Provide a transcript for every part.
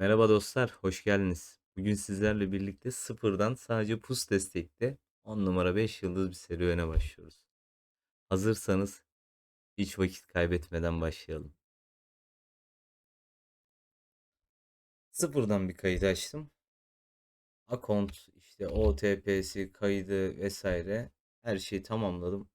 Merhaba dostlar, hoş geldiniz. Bugün sizlerle birlikte sıfırdan sadece pus destekte 10 numara 5 yıldız bir serüvene başlıyoruz. Hazırsanız hiç vakit kaybetmeden başlayalım. Sıfırdan bir kayıt açtım. Account, işte OTP'si, kaydı vesaire her şeyi tamamladım.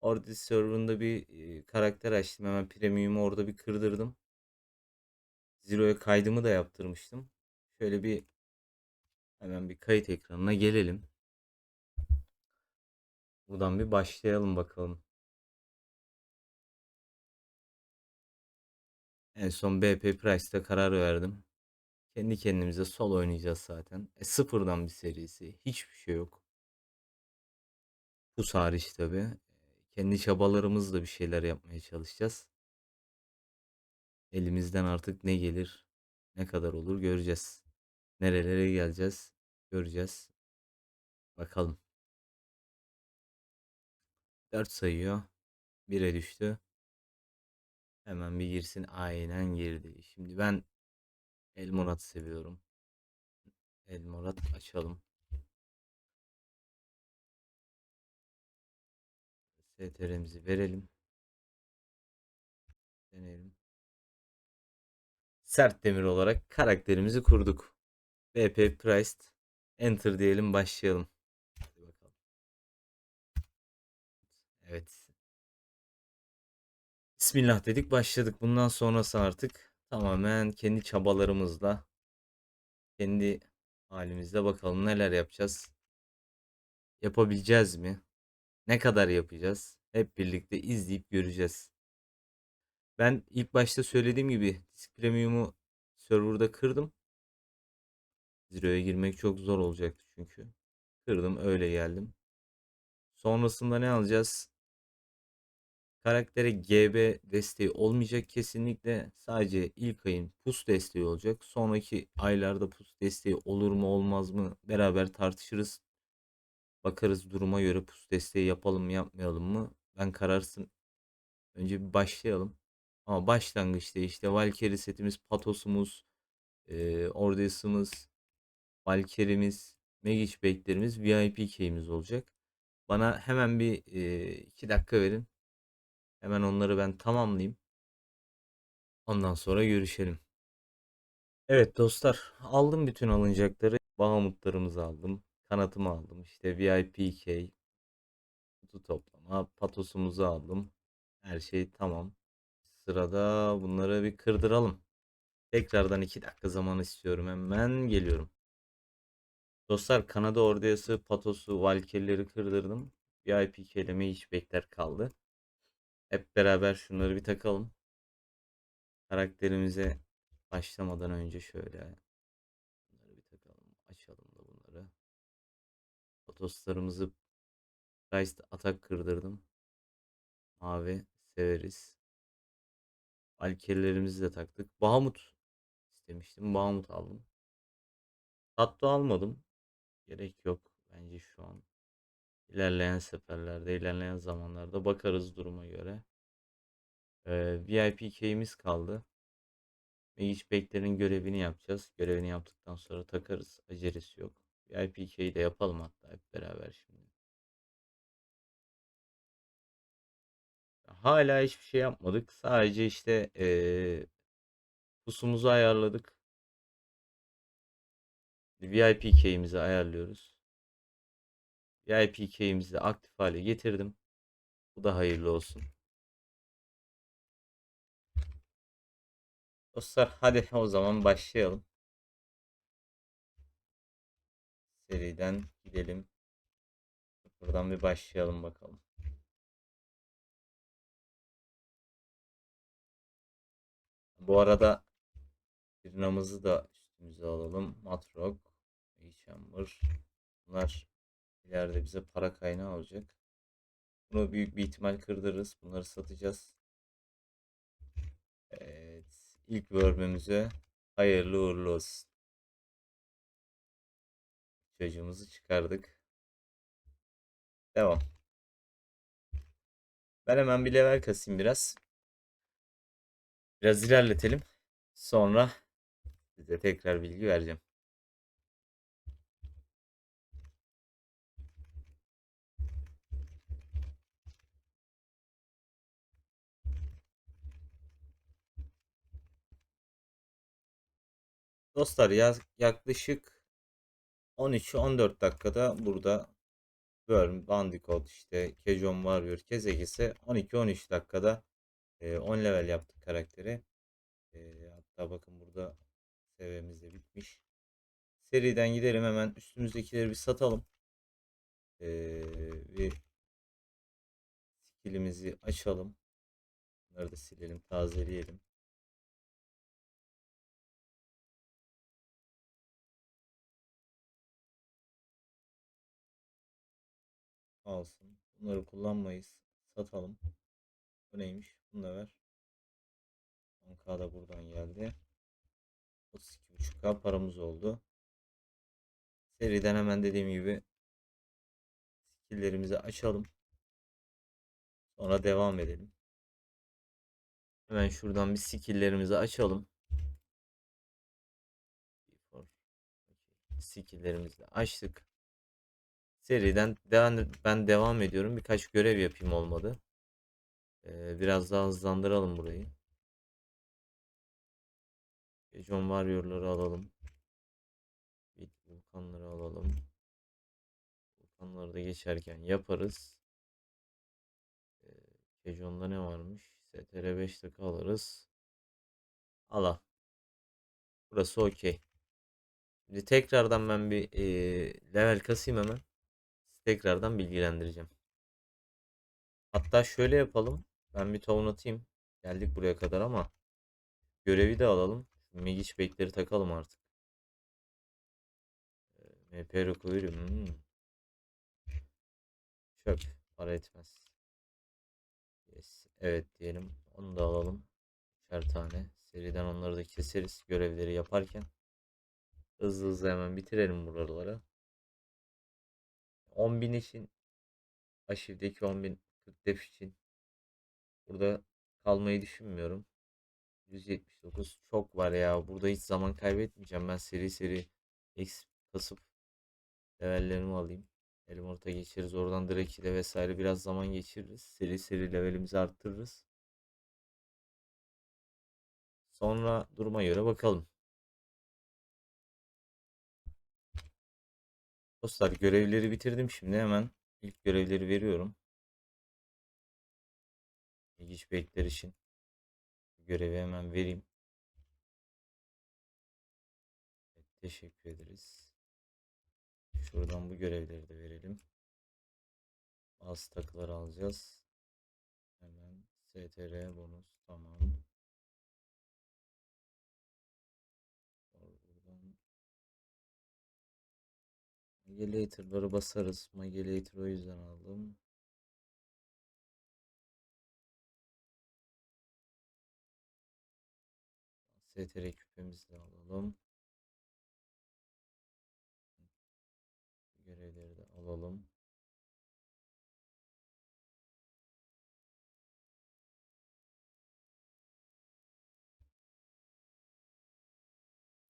Orada server'ında bir karakter açtım. Hemen premium'u orada bir kırdırdım. Zero'ya kaydımı da yaptırmıştım. Şöyle bir hemen bir kayıt ekranına gelelim. Buradan bir başlayalım bakalım. En son BP Price'da karar verdim. Kendi kendimize sol oynayacağız zaten. E, sıfırdan bir serisi. Hiçbir şey yok. Bu hariç tabi. Kendi çabalarımızla bir şeyler yapmaya çalışacağız. Elimizden artık ne gelir, ne kadar olur göreceğiz. Nerelere geleceğiz, göreceğiz. Bakalım. 4 sayıyor. 1'e düştü. Hemen bir girsin. Aynen girdi. Şimdi ben El Murat seviyorum. El Murat açalım. STR'mizi verelim. Deneyelim. Sert demir olarak karakterimizi kurduk. BP Priced. Enter diyelim başlayalım. Hadi bakalım. Evet. Bismillah dedik başladık. Bundan sonrası artık tamamen kendi çabalarımızla kendi halimizde bakalım neler yapacağız. Yapabileceğiz mi? Ne kadar yapacağız? Hep birlikte izleyip göreceğiz. Ben ilk başta söylediğim gibi disk premium'u serverda kırdım. Zero'ya girmek çok zor olacaktı çünkü. Kırdım öyle geldim. Sonrasında ne alacağız? Karaktere GB desteği olmayacak kesinlikle. Sadece ilk ayın pus desteği olacak. Sonraki aylarda pus desteği olur mu olmaz mı beraber tartışırız. Bakarız duruma göre pus desteği yapalım mı yapmayalım mı? Ben kararsın. Önce bir başlayalım. Ama başlangıçta işte Valkyrie setimiz, Patos'umuz, e, Ordas'ımız, Valkyrie'miz, Magic Back'lerimiz, VIP key'imiz olacak. Bana hemen bir 2 dakika verin. Hemen onları ben tamamlayayım. Ondan sonra görüşelim. Evet dostlar aldım bütün alınacakları. Bahamutlarımızı aldım. Kanatımı aldım. İşte VIP key, kutu toplama, patosumuzu aldım. Her şey tamam. Sırada bunları bir kırdıralım. Tekrardan 2 dakika zaman istiyorum. Hemen geliyorum. Dostlar Kanada Orduyası, Patos'u, Valkyrileri kırdırdım. VIP kelime hiç bekler kaldı. Hep beraber şunları bir takalım. Karakterimize başlamadan önce şöyle bunları bir takalım. Açalım da bunları. Patoslarımızı Christ atak kırdırdım. Mavi severiz. Valkyrilerimizi de taktık. Bahamut istemiştim. Bahamut aldım. Tatlı almadım. Gerek yok bence şu an. İlerleyen seferlerde, ilerleyen zamanlarda bakarız duruma göre. Ee, VIP key'imiz kaldı. Magic Back'lerin görevini yapacağız. Görevini yaptıktan sonra takarız. Acelesi yok. VIP key'i de yapalım hatta hep beraber şimdi. Hala hiçbir şey yapmadık. Sadece işte ee, pusumuzu ayarladık. VIP key'imizi ayarlıyoruz. VIP key'imizi aktif hale getirdim. Bu da hayırlı olsun. Dostlar hadi o zaman başlayalım. Seriden gidelim. Buradan bir başlayalım bakalım. Bu arada Birinamızı da üstümüze alalım. Matrok, Chamber. Bunlar ileride bize para kaynağı olacak. Bunu büyük bir ihtimal kırdırırız. Bunları satacağız. Evet. İlk bölümümüze hayırlı uğurlu olsun. Çocuğumuzu çıkardık. Devam. Ben hemen bir level kasayım biraz. Biraz ilerletelim. Sonra Size tekrar bilgi vereceğim. Dostlar ya yaklaşık 13-14 dakikada burada Worm, Bandicoot, işte Kejon Warrior, Kezegisi 12-13 dakikada e, 10 level yaptık karakteri. E, hatta bakın burada seviyemiz de bitmiş. Seriden gidelim hemen üstümüzdekileri bir satalım. E, bir skillimizi açalım. Bunları da silelim, tazeleyelim. Alsın. Bunları kullanmayız. Satalım. Bu neymiş? Bunu da ver. 10k da buradan geldi. 32.5k paramız oldu. Seriden hemen dediğim gibi skilllerimizi açalım. Sonra devam edelim. Hemen şuradan bir skilllerimizi açalım. Skilllerimizi açtık. Seriden ben devam ediyorum. Birkaç görev yapayım olmadı. Biraz daha hızlandıralım burayı. John Warrior'ları alalım. Vulkanları alalım. Vulkanları da geçerken yaparız. Ee, Kejon'da ne varmış? STR 5 dakika alırız. Ala. Burası okey. Şimdi tekrardan ben bir e, level kasayım hemen. Tekrardan bilgilendireceğim. Hatta şöyle yapalım. Ben bir tohum atayım. Geldik buraya kadar ama görevi de alalım. Megiç bekleri takalım artık. MP recovery. Hmm. Çöp. Para etmez. Yes. Evet diyelim. Onu da alalım. Üçer tane. Seriden onları da keseriz. Görevleri yaparken. Hızlı hızlı hemen bitirelim buraları. 10.000 için Aşiv'deki 10.000 40 def için burada kalmayı düşünmüyorum. 179 çok var ya. Burada hiç zaman kaybetmeyeceğim. Ben seri seri X kasıp levellerimi alayım. Elim orta geçeriz. Oradan direkt ile vesaire biraz zaman geçiririz. Seri seri levelimizi arttırırız. Sonra duruma göre bakalım. Dostlar görevleri bitirdim şimdi hemen ilk görevleri veriyorum. İlginç bekler için görevi hemen vereyim. Evet, teşekkür ederiz. Şuradan bu görevleri de verelim. Bazı takılar alacağız. Hemen STR bonus tamam. Buradan basarız. Magulator o yüzden aldım. STR küpemizi alalım. Görevleri de alalım.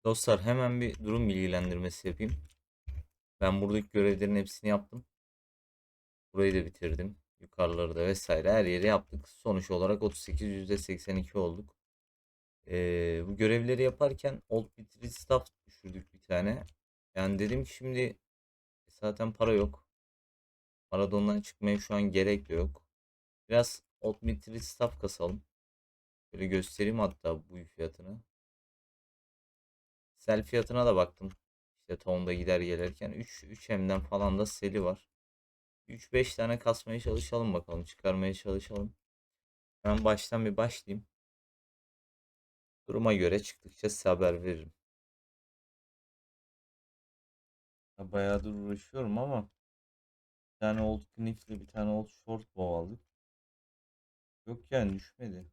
Dostlar hemen bir durum bilgilendirmesi yapayım. Ben buradaki görevlerin hepsini yaptım. Burayı da bitirdim. Yukarıları da vesaire her yeri yaptık. Sonuç olarak 38 %82 olduk. Ee, bu görevleri yaparken Old Bitry Staff düşürdük bir tane. Yani dedim ki şimdi zaten para yok. Maradon'dan çıkmaya şu an gerek de yok. Biraz Old Bitry Staff kasalım. Böyle göstereyim hatta bu fiyatını. Sel fiyatına da baktım. İşte tonda gider gelirken 3 3M'den falan da seli var. 3-5 tane kasmaya çalışalım bakalım. Çıkarmaya çalışalım. Ben baştan bir başlayayım. Duruma göre çıktıkça size haber veririm. Bayağıdır uğraşıyorum ama bir tane old knifle bir tane old short bow aldık. Yok yani düşmedi.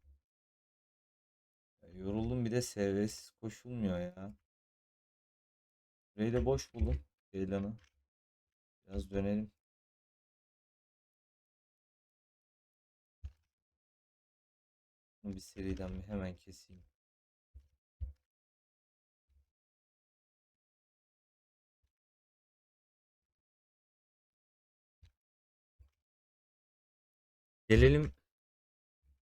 Ya yoruldum bir de seviyesiz koşulmuyor ya. Burayı da boş buldum. Ceylan'ı. Biraz dönelim. Bir seriden bir hemen keseyim. Gelelim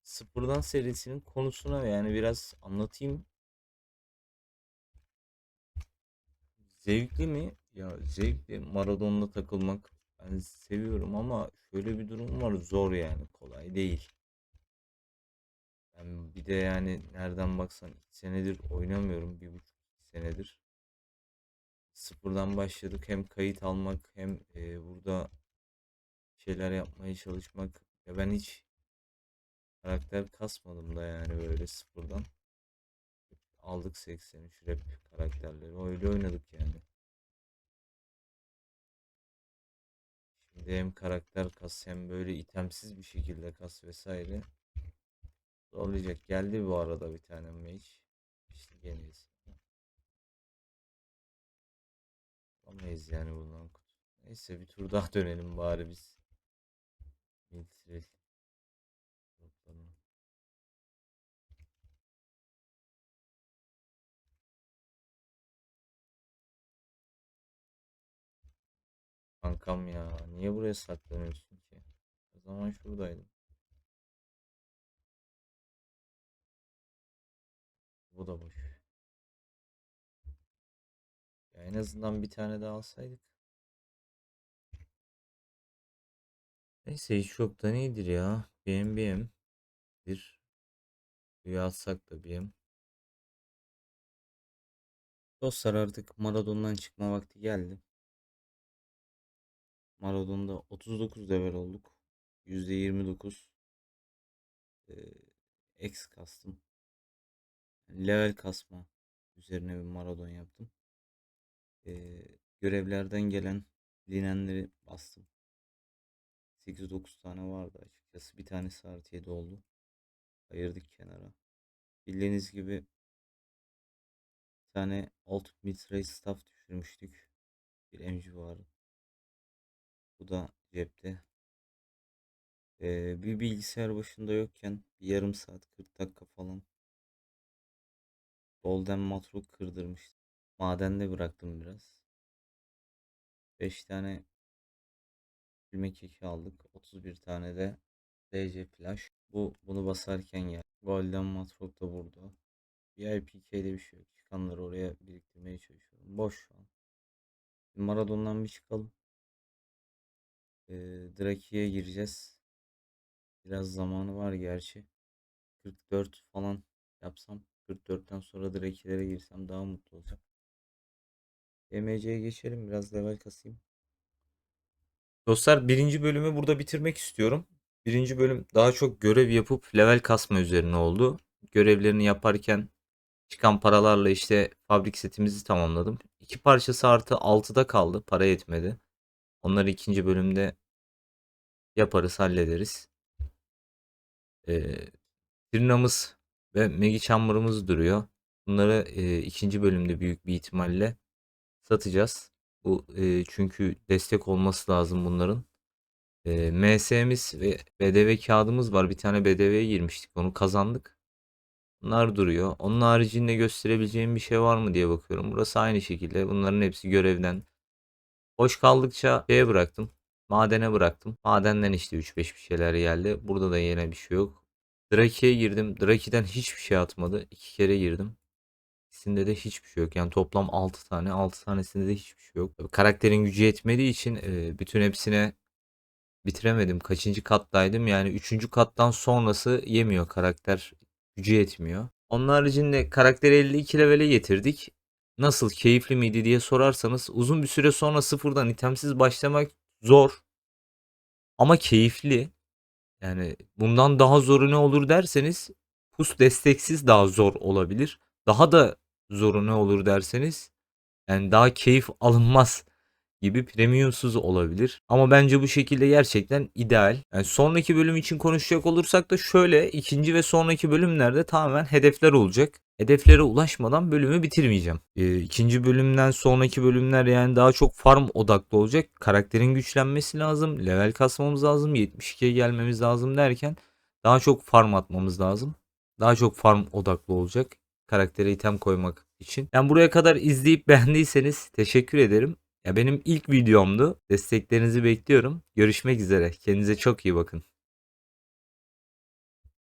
sıfırdan serisinin konusuna yani biraz anlatayım. Zevkli mi? Ya zevkli. Maradon'la takılmak ben seviyorum ama şöyle bir durum var zor yani kolay değil. Ben bir de yani nereden baksan 2 senedir oynamıyorum. Bir buçuk senedir. Sıfırdan başladık. Hem kayıt almak hem e, burada şeyler yapmaya çalışmak. Ya ben hiç karakter kasmadım da yani böyle sıfırdan. Aldık 83 rap karakterleri. Öyle oynadık yani. Şimdi hem karakter kas hem böyle itemsiz bir şekilde kas vesaire. Zorlayacak. Geldi bu arada bir tane mage. İşte geniyiz. Alamayız yani bundan. Neyse bir tur daha dönelim bari biz. Mithril. Bakalım. Kankam ya niye buraya saklanıyorsun ki? O zaman şuradaydım. Bu da boş. Ya en azından bir tane daha alsaydık. Neyse hiç yoktan iyidir ya. BM BM. Bir. Rüya da BM. Dostlar artık Maradon'dan çıkma vakti geldi. Maradon'da 39 level olduk. %29 e, X kastım. Level kasma üzerine bir Maradon yaptım. E, görevlerden gelen linenleri bastım. 8-9 tane vardı açıkçası. Bir tanesi artı 7 oldu. Ayırdık kenara. Bildiğiniz gibi bir tane Ultimate Mid-Range Staff düşürmüştük. Bir emci vardı. Bu da cepte. Ee, bir bilgisayar başında yokken bir yarım saat 40 dakika falan Golden Matro kırdırmıştım. Madende bıraktım biraz. 5 tane ilmek keki aldık. 31 tane de DC Flash. Bu bunu basarken ya. Golden Matrok da burada. VIPK'de bir şey yok. Çıkanları oraya biriktirmeye çalışıyorum. Boş şu an. Maradon'dan bir çıkalım. Ee, Draki'ye gireceğiz. Biraz zamanı var gerçi. 44 falan yapsam 44'ten sonra Draki'lere girsem daha mutlu olacağım. DMC'ye geçelim. Biraz level kasayım. Dostlar birinci bölümü burada bitirmek istiyorum. Birinci bölüm daha çok görev yapıp level kasma üzerine oldu. Görevlerini yaparken çıkan paralarla işte fabrik setimizi tamamladım. İki parçası artı 6'da kaldı. Para yetmedi. Onları ikinci bölümde yaparız, hallederiz. Ee, Tırnamız ve Megi Chamber'ımız duruyor. Bunları e, ikinci bölümde büyük bir ihtimalle satacağız. Çünkü destek olması lazım bunların. MS'miz ve BDV kağıdımız var. Bir tane BDV'ye girmiştik. Onu kazandık. Bunlar duruyor. Onun haricinde gösterebileceğim bir şey var mı diye bakıyorum. Burası aynı şekilde. Bunların hepsi görevden. Boş kaldıkça şeye bıraktım. Madene bıraktım. Madenden işte 3-5 bir şeyler geldi. Burada da yine bir şey yok. Draki'ye girdim. Draki'den hiçbir şey atmadı. İki kere girdim. İkisinde de hiçbir şey yok. Yani toplam 6 tane. 6 tanesinde de hiçbir şey yok. Karakterin gücü yetmediği için e, bütün hepsine bitiremedim. Kaçıncı kattaydım? Yani 3. kattan sonrası yemiyor karakter. Gücü yetmiyor. Onun haricinde karakteri 52 levele getirdik. Nasıl keyifli miydi diye sorarsanız uzun bir süre sonra sıfırdan itemsiz başlamak zor. Ama keyifli. Yani bundan daha zoru ne olur derseniz pus desteksiz daha zor olabilir. Daha da zoru ne olur derseniz yani daha keyif alınmaz gibi premiumsuz olabilir. Ama bence bu şekilde gerçekten ideal. Yani sonraki bölüm için konuşacak olursak da şöyle ikinci ve sonraki bölümlerde tamamen hedefler olacak. Hedeflere ulaşmadan bölümü bitirmeyeceğim. Ee, ikinci bölümden sonraki bölümler yani daha çok farm odaklı olacak. Karakterin güçlenmesi lazım. Level kasmamız lazım. 72'ye gelmemiz lazım derken daha çok farm atmamız lazım. Daha çok farm odaklı olacak. Karaktere item koymak için. Yani buraya kadar izleyip beğendiyseniz teşekkür ederim. Ya benim ilk videomdu. Desteklerinizi bekliyorum. Görüşmek üzere. Kendinize çok iyi bakın.